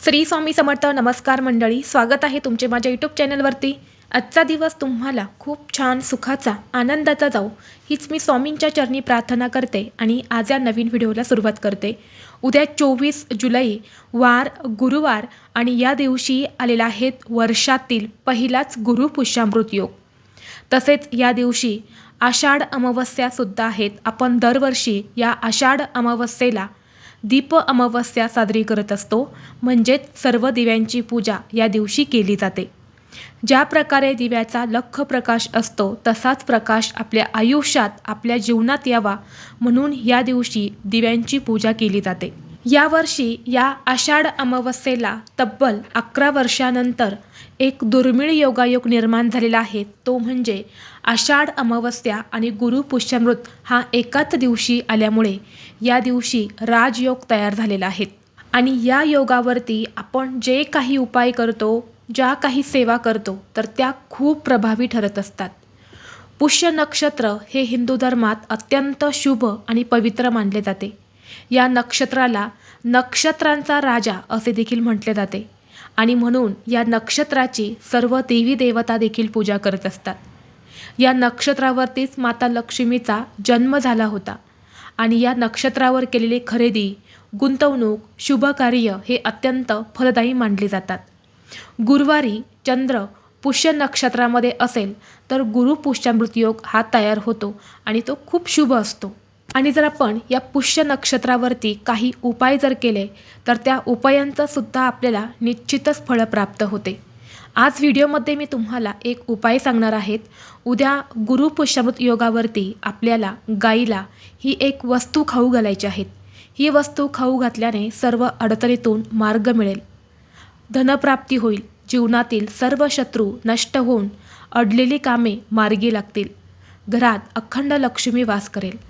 श्री स्वामी समर्थ नमस्कार मंडळी स्वागत आहे तुमचे माझ्या यूट्यूब चॅनलवरती आजचा दिवस तुम्हाला खूप छान सुखाचा आनंदाचा जाऊ हीच मी स्वामींच्या चरणी प्रार्थना करते आणि आज या नवीन व्हिडिओला सुरुवात करते. उद्या चोवीस जुलै वार गुरुवार आणि या दिवशी आलेला आहेत वर्षातील पहिलाच गुरुपुष्यामृत योग. तसेच या दिवशी आषाढ अमावस्यासुद्धा आहेत. आपण दरवर्षी या आषाढ अमावस्येला दीप अमावस्या साजरी करत असतो. म्हणजेच सर्व दिव्यांची पूजा या दिवशी केली जाते. ज्या प्रकारे दिव्याचा लख प्रकाश असतो तसाच प्रकाश आपल्या आयुष्यात आपल्या जीवनात यावा म्हणून या दिवशी दिव्यांची पूजा केली जाते. यावर्षी या आषाढ अमावस्येला तब्बल अकरा वर्षानंतर एक दुर्मिळ योगायोग निर्माण झालेला आहे. तो म्हणजे आषाढ अमावस्या आणि गुरु पुष्यमृत हा एकाच दिवशी आल्यामुळे या दिवशी राजयोग तयार झालेला आहे. आणि या योगावरती आपण जे काही उपाय करतो ज्या काही सेवा करतो तर त्या खूप प्रभावी ठरत असतात. पुष्य नक्षत्र हे हिंदू धर्मात अत्यंत शुभ आणि पवित्र मानले जाते. या नक्षत्राला नक्षत्रांचा राजा असे देखील म्हटले जाते. आणि म्हणून या नक्षत्राची सर्व देवी देवता देखील पूजा करत असतात. या नक्षत्रावरतीच माता लक्ष्मीचा जन्म झाला होता. आणि या नक्षत्रावर केलेली खरेदी गुंतवणूक शुभ कार्य हे अत्यंत फलदायी मानले जातात. गुरुवारी चंद्र पुष्य नक्षत्रामध्ये असेल तर गुरु योग हा तयार होतो आणि तो खूप शुभ असतो. आणि जर आपण या पुष्य नक्षत्रावरती काही उपाय जर केले तर त्या उपायांचं सुद्धा आपल्याला निश्चितच फळ प्राप्त होते. आज व्हिडिओमध्ये मी तुम्हाला एक उपाय सांगणार आहेत. उद्या गुरु योगावरती आपल्याला गाईला ही एक वस्तू खाऊ घालायची आहेत ही वस्तू खाऊ घातल्याने सर्व अडचणीतून मार्ग मिळेल. धनप्राप्ती होईल. जीवनातील सर्व शत्रू नष्ट होऊन अडलेली कामे मार्गी लागतील. घरात अखंड लक्ष्मी वास करेल.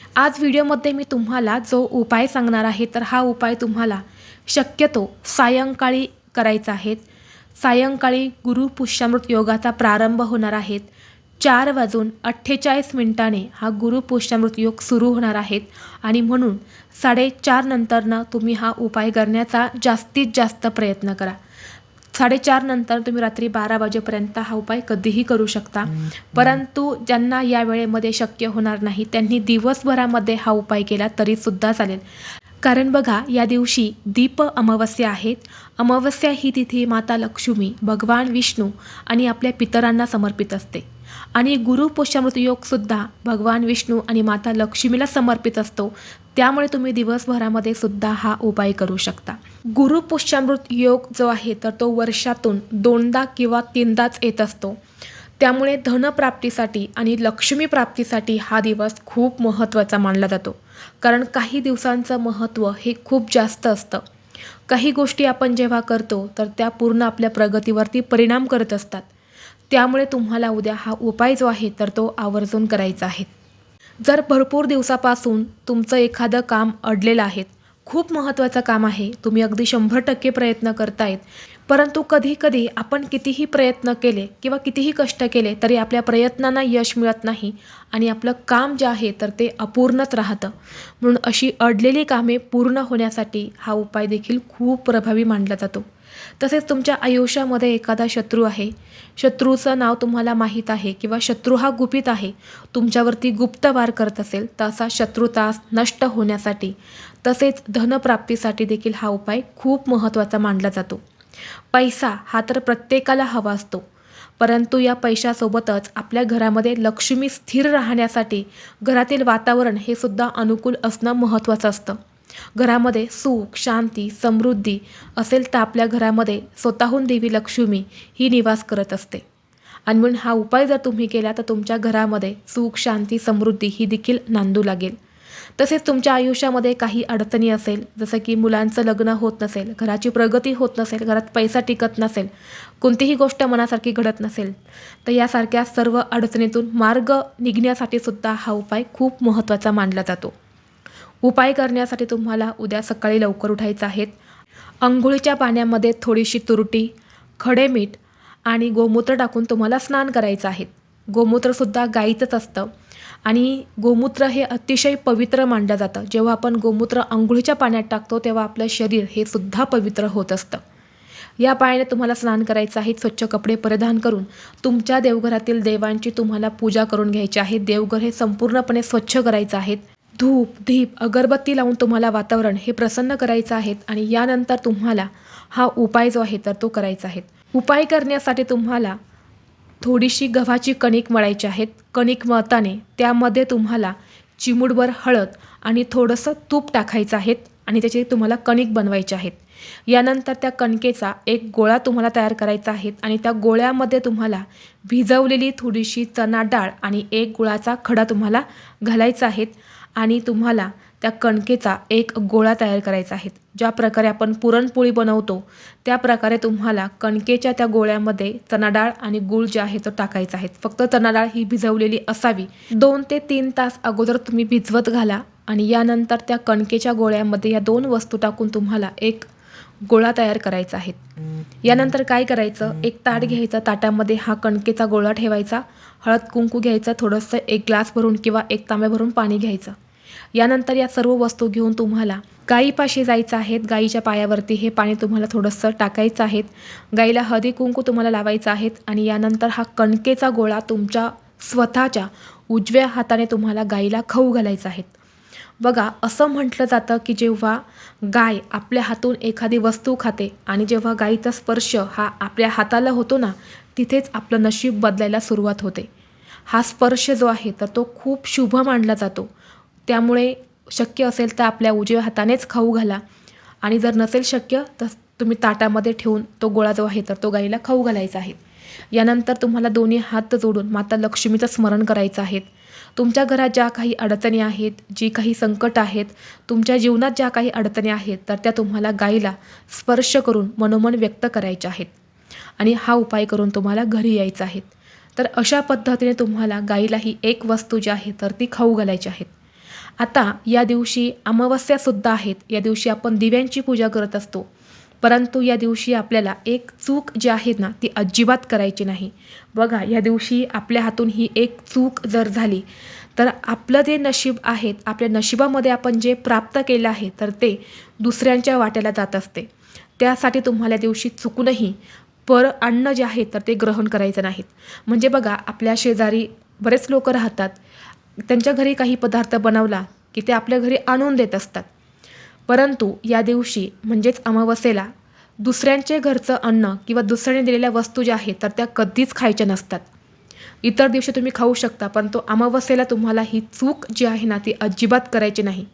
आज व्हिडिओमध्ये मी तुम्हाला जो उपाय सांगणार आहे तर हा उपाय तुम्हाला शक्यतो सायंकाळी करायचा आहे. सायंकाळी गुरु पुष्यामृत योगाचा प्रारंभ होणार आहेत चार वाजून अठ्ठेचाळीस मिनिटाने हा गुरु पुष्यामृत योग सुरू होणार आहेत आणि म्हणून साडेचार नंतरनं तुम्ही हा उपाय करण्याचा जास्तीत जास्त प्रयत्न करा. साडेचार नंतर तुम्ही रात्री बारा वाजेपर्यंत हा उपाय कधीही करू शकता. परंतु ज्यांना या वेळेमध्ये शक्य होणार नाही त्यांनी दिवसभरामध्ये हा उपाय केला तरीसुद्धा चालेल. कारण बघा या दिवशी दीप अमावस्या आहेत. अमावस्या ही तिथी माता लक्ष्मी भगवान विष्णू आणि आपल्या पितरांना समर्पित असते. आणि गुरु योगसुद्धा भगवान विष्णू आणि माता लक्ष्मीला समर्पित असतो. त्यामुळे तुम्ही दिवसभरामध्ये सुद्धा हा उपाय करू शकता. गुरु पुष्यामृत योग जो आहे तर तो वर्षातून दोनदा किंवा तीनदाच येत असतो. त्यामुळे धनप्राप्तीसाठी आणि लक्ष्मी प्राप्तीसाठी हा दिवस खूप महत्त्वाचा मानला जातो. कारण काही दिवसांचं महत्त्व हे खूप जास्त असतं. काही गोष्टी आपण जेव्हा करतो तर त्या पूर्ण आपल्या प्रगतीवरती परिणाम करत असतात. त्यामुळे तुम्हाला उद्या हा उपाय जो आहे तर तो आवर्जून करायचा आहे. जर भरपूर दिवसापासून तुमचं एखादं काम अडलेलं आहे खूप महत्त्वाचं काम आहे तुम्ही अगदी शंभर टक्के प्रयत्न करतायत परंतु कधी कधी आपण कितीही प्रयत्न केले किंवा कितीही कष्ट केले तरी आपल्या प्रयत्नांना यश मिळत नाही आणि आपलं काम जे आहे तर ते अपूर्णच राहतं. म्हणून अशी अडलेली कामे पूर्ण होण्यासाठी हा उपाय देखील खूप प्रभावी मानला जातो. तसेच तुमच्या आयुष्यामध्ये एखादा शत्रू आहे. शत्रूचं नाव तुम्हाला माहीत आहे किंवा शत्रू हा गुपित आहे. तुमच्यावरती गुप्त वार करत असेल तर असा शत्रुतास नष्ट होण्यासाठी तसेच धनप्राप्तीसाठी देखील हा उपाय खूप महत्त्वाचा मानला जातो. पैसा हा तर प्रत्येकाला हवा असतो. परंतु या पैशासोबतच आपल्या घरामध्ये लक्ष्मी स्थिर राहण्यासाठी घरातील वातावरण हे सुद्धा अनुकूल असणं महत्त्वाचं असतं. घरामध्ये सुख शांती समृद्धी असेल तर आपल्या घरामध्ये स्वतःहून देवी लक्ष्मी ही निवास करत असते. आणि म्हणून हा उपाय जर तुम्ही केला तर तुमच्या घरामध्ये सुख शांती समृद्धी ही देखील नांदू लागेल. तसेच तुमच्या आयुष्यामध्ये काही अडचणी असेल जसं की मुलांचं लग्न होत नसेल घराची प्रगती होत नसेल घरात पैसा टिकत नसेल कोणतीही गोष्ट मनासारखी घडत नसेल तर यासारख्या सर्व अडचणीतून मार्ग निघण्यासाठी सुद्धा हा उपाय खूप महत्त्वाचा मानला जातो. उपाय करण्यासाठी तुम्हाला उद्या सकाळी लवकर उठायचं आहेत. अंघोळीच्या पाण्यामध्ये थोडीशी तुरटी खडे मीठ आणि गोमूत्र टाकून तुम्हाला स्नान करायचं आहे. गोमूत्रसुद्धा गाईचंच असतं. आणि गोमूत्र हे अतिशय पवित्र मानलं जातं. जेव्हा आपण गोमूत्र अंघोळीच्या पाण्यात टाकतो तेव्हा आपलं शरीर हे सुद्धा पवित्र होत असतं. या पाण्याने तुम्हाला स्नान करायचं आहे स्वच्छ कपडे परिधान करून तुमच्या देवघरातील देवांची तुम्हाला पूजा करून घ्यायची आहे. देवघर हे संपूर्णपणे स्वच्छ करायचं आहे. धूप धीप अगरबत्ती लावून तुम्हाला वातावरण हे प्रसन्न करायचं आहे आणि यानंतर तुम्हाला हा उपाय जो आहे तर तो करायचा आहे. उपाय करण्यासाठी तुम्हाला थोडीशी गव्हाची कणिक मळायची आहेत. कणिक मळताने त्यामध्ये तुम्हाला चिमूटभर हळद आणि थोडंसं तूप टाकायचं आहे आणि त्याचे तुम्हाला कणिक बनवायचे आहेत. यानंतर त्या कणकेचा एक गोळा तुम्हाला तयार करायचा आहे आणि त्या गोळ्यामध्ये तुम्हाला भिजवलेली थोडीशी चणा डाळ आणि एक गुळाचा खडा तुम्हाला घालायचा आहे आणि तुम्हाला त्या कणकेचा एक गोळा तयार करायचा आहे. ज्या प्रकारे आपण पुरणपोळी बनवतो त्या प्रकारे तुम्हाला कणकेच्या त्या गोळ्यामध्ये चणाडाळ आणि गूळ जे आहे तो टाकायचा आहे. फक्त चणाडाळ ही भिजवलेली असावी. दोन ते तीन तास अगोदर तुम्ही भिजवत घाला आणि यानंतर त्या कणकेच्या गोळ्यामध्ये या दोन वस्तू टाकून तुम्हाला एक गोळा तयार करायचा आहे. यानंतर काय करायचं? एक ताट घ्यायचं. ताटामध्ये हा कणकेचा गोळा ठेवायचा. हळद कुंकू घ्यायचं. थोडंसं एक ग्लास भरून किंवा एक तांब्या भरून पाणी घ्यायचं. यानंतर या सर्व वस्तू घेऊन तुम्हाला गाईपाशी जायचं आहेत. गाईच्या पायावरती हे पाणी तुम्हाला थोडंसं टाकायचं आहेत. गाईला हळदी कुंकू तुम्हाला लावायचं आहेत आणि यानंतर हा कणकेचा गोळा तुमच्या स्वतःच्या उजव्या हाताने तुम्हाला गाईला खाऊ घालायचा आहेत. बघा असं म्हटलं जातं की जेव्हा गाय आपल्या हातून एखादी वस्तू खाते आणि जेव्हा गाईचा स्पर्श हा आपल्या हाताला होतो ना तिथेच आपलं नशीब बदलायला सुरुवात होते. हा स्पर्श जो आहे तर तो खूप शुभ मानला जातो. त्यामुळे शक्य असेल तर आपल्या उजव्या हातानेच खाऊ घाला. आणि जर नसेल शक्य तर तुम्ही ताटामध्ये ठेवून तो गोळा जो आहे तर तो गाईला खाऊ घालायचा आहे. यानंतर तुम्हाला दोन्ही हात जोडून माता लक्ष्मीचं स्मरण करायचं आहे. तुमच्या घरात ज्या काही अडचणी आहेत जी काही संकट आहेत तुमच्या जीवनात ज्या काही अडचणी आहेत तर त्या तुम्हाला गाईला स्पर्श करून मनोमन व्यक्त करायच्या आहेत. आणि हा उपाय करून तुम्हाला घरी यायचं आहे. तर अशा पद्धतीने तुम्हाला गाईला ही एक वस्तू जी आहे तर ती खाऊ घालायची आहेत आता या दिवशी अमावस्यासुद्धा आहेत. या दिवशी आपण दिव्यांची पूजा करत असतो. परंतु या दिवशी आपल्याला एक चूक जी आहे ना ती अजिबात करायची नाही. बघा या दिवशी आपल्या हातून ही एक चूक जर झाली तर आपलं जे नशीब आहेत आपल्या नशिबामध्ये आपण जे प्राप्त केलं आहे तर ते दुसऱ्यांच्या वाट्याला जात असते. त्यासाठी तुम्हाला दिवशी चुकूनही पर अन्न जे आहे तर ते ग्रहण करायचं नाहीत. म्हणजे बघा आपल्या शेजारी बरेच लोक राहतात. त्यांच्या घरी काही पदार्थ बनवला की ते आपल्या घरी आणून देत असतात. परंतु या दिवशी म्हणजेच अमावस्येला दुसऱ्यांचे घरचं अन्न किंवा दुसऱ्याने दिलेल्या वस्तू ज्या आहेत तर त्या कधीच खायच्या नसतात. इतर दिवशी तुम्ही खाऊ शकता परंतु अमावस्येला तुम्हाला ही चूक जी आहे ना ती अजिबात करायची नाही.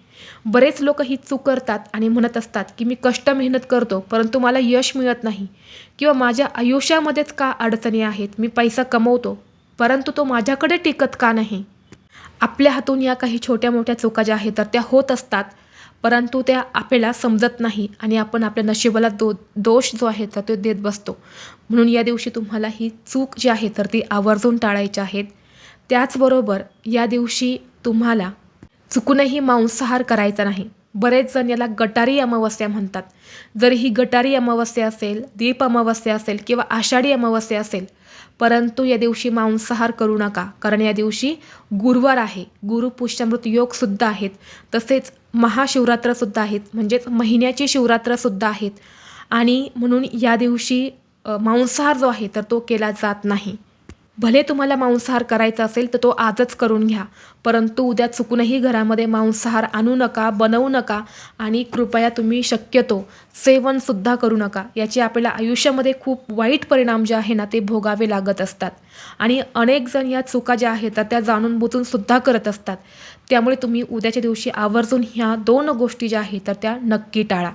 बरेच लोक ही चूक करतात आणि म्हणत असतात की मी कष्ट मेहनत करतो परंतु मला यश मिळत नाही. किंवा माझ्या आयुष्यामध्येच का अडचणी आहेत मी पैसा कमवतो परंतु तो माझ्याकडे टिकत का नाही? आपल्या हातून या काही छोट्या मोठ्या चुका ज्या आहेत तर त्या होत असतात. परंतु त्या आपल्याला समजत नाही आणि आपण आपल्या नशिबाला दो दोष जो आहे तर तो देत बसतो. म्हणून या दिवशी तुम्हाला ही चूक जी आहे तर ती आवर्जून टाळायची आहेत त्याचबरोबर या दिवशी तुम्हाला चुकूनही मांसाहार करायचा नाही. बरेच जण याला गटारी अमावस्या म्हणतात. जर ही गटारी अमावस्या असेल दीप अमावस्या असेल किंवा आषाढी अमावस्या असेल परंतु या दिवशी मांसाहार करू नका कारण या दिवशी गुरुवार आहे. गुरुपुष्यामृत योगसुद्धा आहेत. तसेच महाशिवरात्रसुद्धा आहेत. म्हणजेच महिन्याची शिवरात्रसुद्धा आहेत. आणि म्हणून या दिवशी मांसाहार जो आहे तर तो केला जात नाही. भले तुम्हाला मांसाहार करायचा असेल तर तो आजच करून घ्या. परंतु उद्या चुकूनही घरामध्ये मांसाहार आणू नका बनवू नका आणि कृपया तुम्ही शक्यतो सेवनसुद्धा करू नका. याचे आपल्याला आयुष्यामध्ये खूप वाईट परिणाम जे आहे ना ते भोगावे लागत असतात. आणि अनेक जण या चुका ज्या आहेत तर त्या जाणून बुजून सुद्धा करत असतात. त्यामुळे तुम्ही उद्याच्या दिवशी आवर्जून ह्या दोन गोष्टी ज्या आहेत तर त्या नक्की टाळा.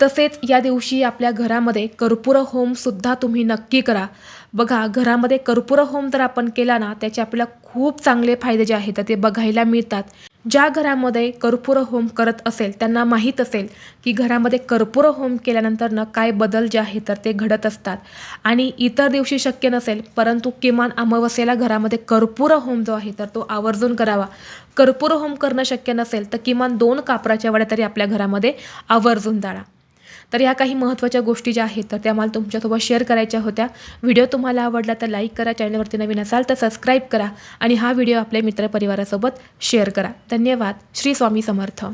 तसेच या दिवशी आपल्या घरामध्ये कर्पूर होमसुद्धा तुम्ही नक्की करा. बघा घरामध्ये कर्पूर होम जर आपण केला ना त्याचे आपल्याला खूप चांगले फायदे जे आहेत तर ते बघायला मिळतात. ज्या घरामध्ये कर्पूर होम करत असेल त्यांना माहीत असेल की घरामध्ये कर्पूर होम केल्यानंतरनं काय बदल जे आहे तर ते घडत असतात. आणि इतर दिवशी शक्य नसेल परंतु किमान अमावस्येला घरामध्ये कर्पूर होम जो आहे तर तो आवर्जून करावा. कर्पूर होम करणं शक्य नसेल तर किमान दोन कापराच्या वड्या तरी आपल्या घरामध्ये आवर्जून जाळा. तर ह्या काही महत्त्वाच्या गोष्टी ज्या आहेत तर त्या मला तुमच्यासोबत शेअर करायच्या होत्या. व्हिडिओ तुम्हाला आवडला तर लाईक करा चॅनलवरती नवीन असाल तर सबस्क्राईब करा आणि हा व्हिडिओ आपल्या मित्रपरिवारासोबत शेअर करा. धन्यवाद. श्री स्वामी समर्थ.